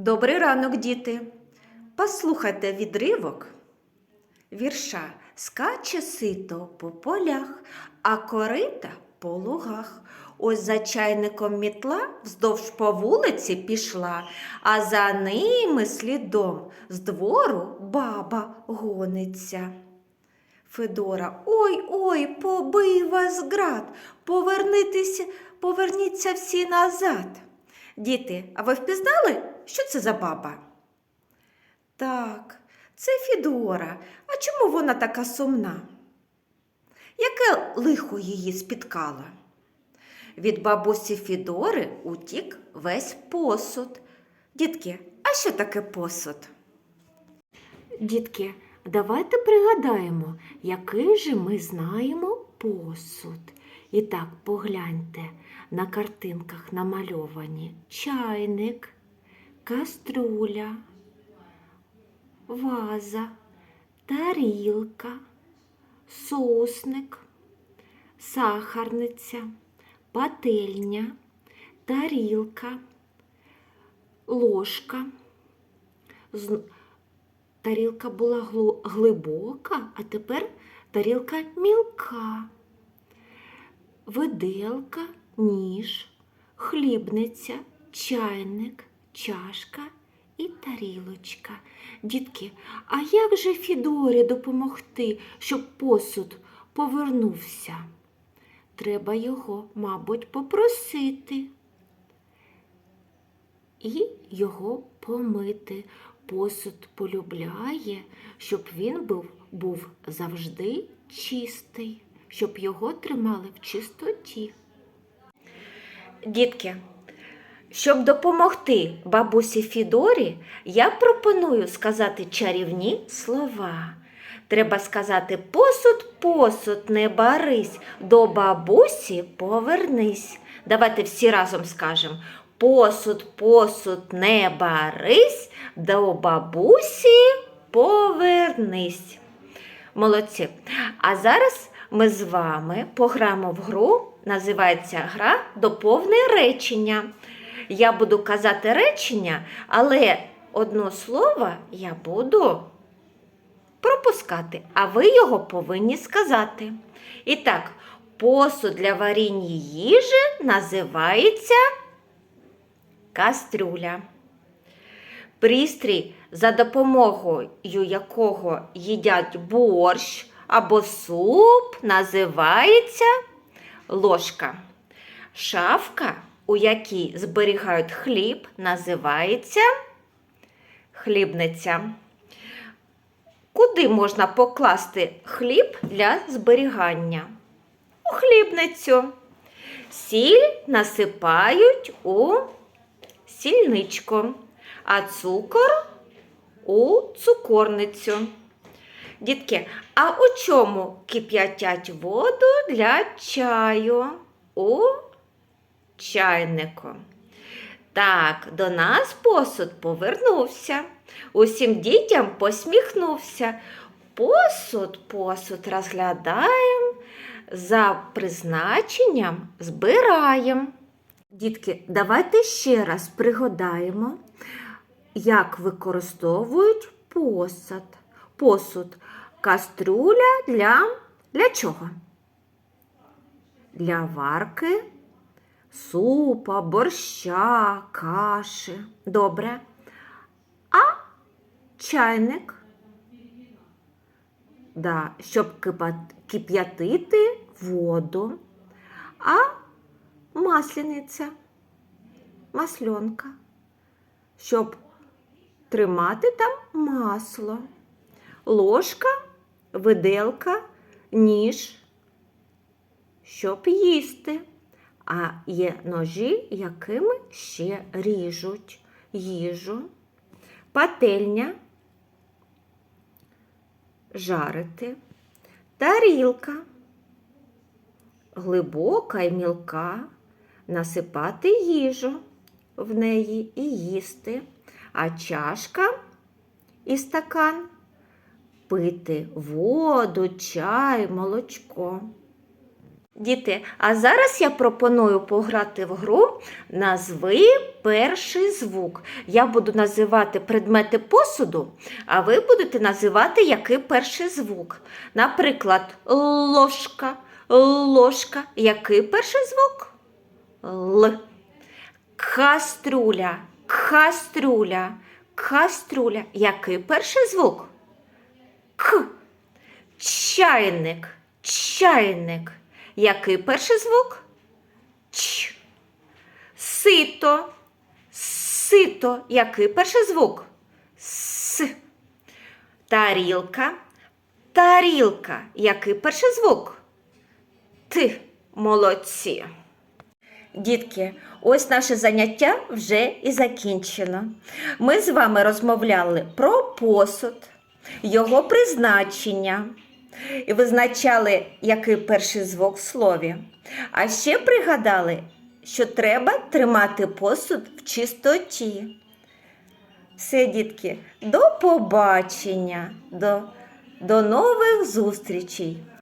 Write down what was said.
Добрий ранок, діти. Послухайте відривок вірша Скаче сито по полях, а корита по лугах. Ось за чайником мітла вздовж по вулиці пішла, а за ними слідом з двору баба гониться. Федора, ой ой, побий вас град, поверніться всі назад. Діти, а ви впізнали, що це за баба? Так, це Фідора. А чому вона така сумна? Яке лихо її спіткало? Від бабусі Фідори утік весь посуд. Дітки, а що таке посуд? Дітки, давайте пригадаємо, який же ми знаємо посуд. І так, погляньте, на картинках намальовані чайник, каструля, ваза, тарілка, сосник, сахарниця, пательня, тарілка, ложка. Тарілка була глибока, а тепер тарілка мілка. Виделка, ніж, хлібниця, чайник, чашка і тарілочка. Дітки, а як же Фідорі допомогти, щоб посуд повернувся? Треба його, мабуть, попросити і його помити. Посуд полюбляє, щоб він був, був завжди чистий, щоб його тримали в чистоті. Дітки, щоб допомогти бабусі Фідорі, я пропоную сказати чарівні слова. Треба сказати посуд, посуд, не барись, до бабусі повернись. Давайте всі разом скажемо. Посуд, посуд, не барись, до бабусі повернись. Молодці. А зараз ми з вами пограємо в гру, називається гра Доповне речення. Я буду казати речення, але одно слово я буду пропускати, а ви його повинні сказати. І так, посуд для варіння їжі називається кастрюля. Пристрій, за допомогою якого їдять борщ або суп, називається ложка. Шафка, у якій зберігають хліб, називається хлібниця. Куди можна покласти хліб для зберігання? У хлібницю. Сіль насипають у сільничку, а цукор у цукорницю. Дітки, а у чому кип'ятять воду для чаю? У чайнику. Так, до нас посуд повернувся. Усім дітям посміхнувся. Посуд, посуд розглядаємо, за призначенням збираємо. Дітки, давайте ще раз пригадаємо, як використовують посуд. Посуд кастрюля для, для чого? Для варки супа, борща, каші. Добре. А чайник, да, щоб кип'ятити воду. А масляниця, масльонка, щоб тримати там масло. Ложка, виделка, ніж, щоб їсти. А є ножі, якими ще ріжуть їжу, пательня, жарити, тарілка, глибока і мілка, насипати їжу в неї і їсти, а чашка і стакан. Пити воду, чай, молочко. Діти, а зараз я пропоную пограти в гру Назви перший звук. Я буду називати предмети посуду, а ви будете називати який перший звук. Наприклад, ложка, ложка. Який перший звук? Л. Каструля, каструля, каструля. Який перший звук? К. Чайник, чайник. Який перший звук? Ч. Сито, сито. Який перший звук? С. Тарілка, тарілка. Який перший звук? Ти. Молодці. Дітки, ось наше заняття вже і закінчено. Ми з вами розмовляли про посуд, його призначення і визначали, який перший звук в слові. А ще пригадали, що треба тримати посуд в чистоті. Все, дітки, до побачення, до, до нових зустрічей!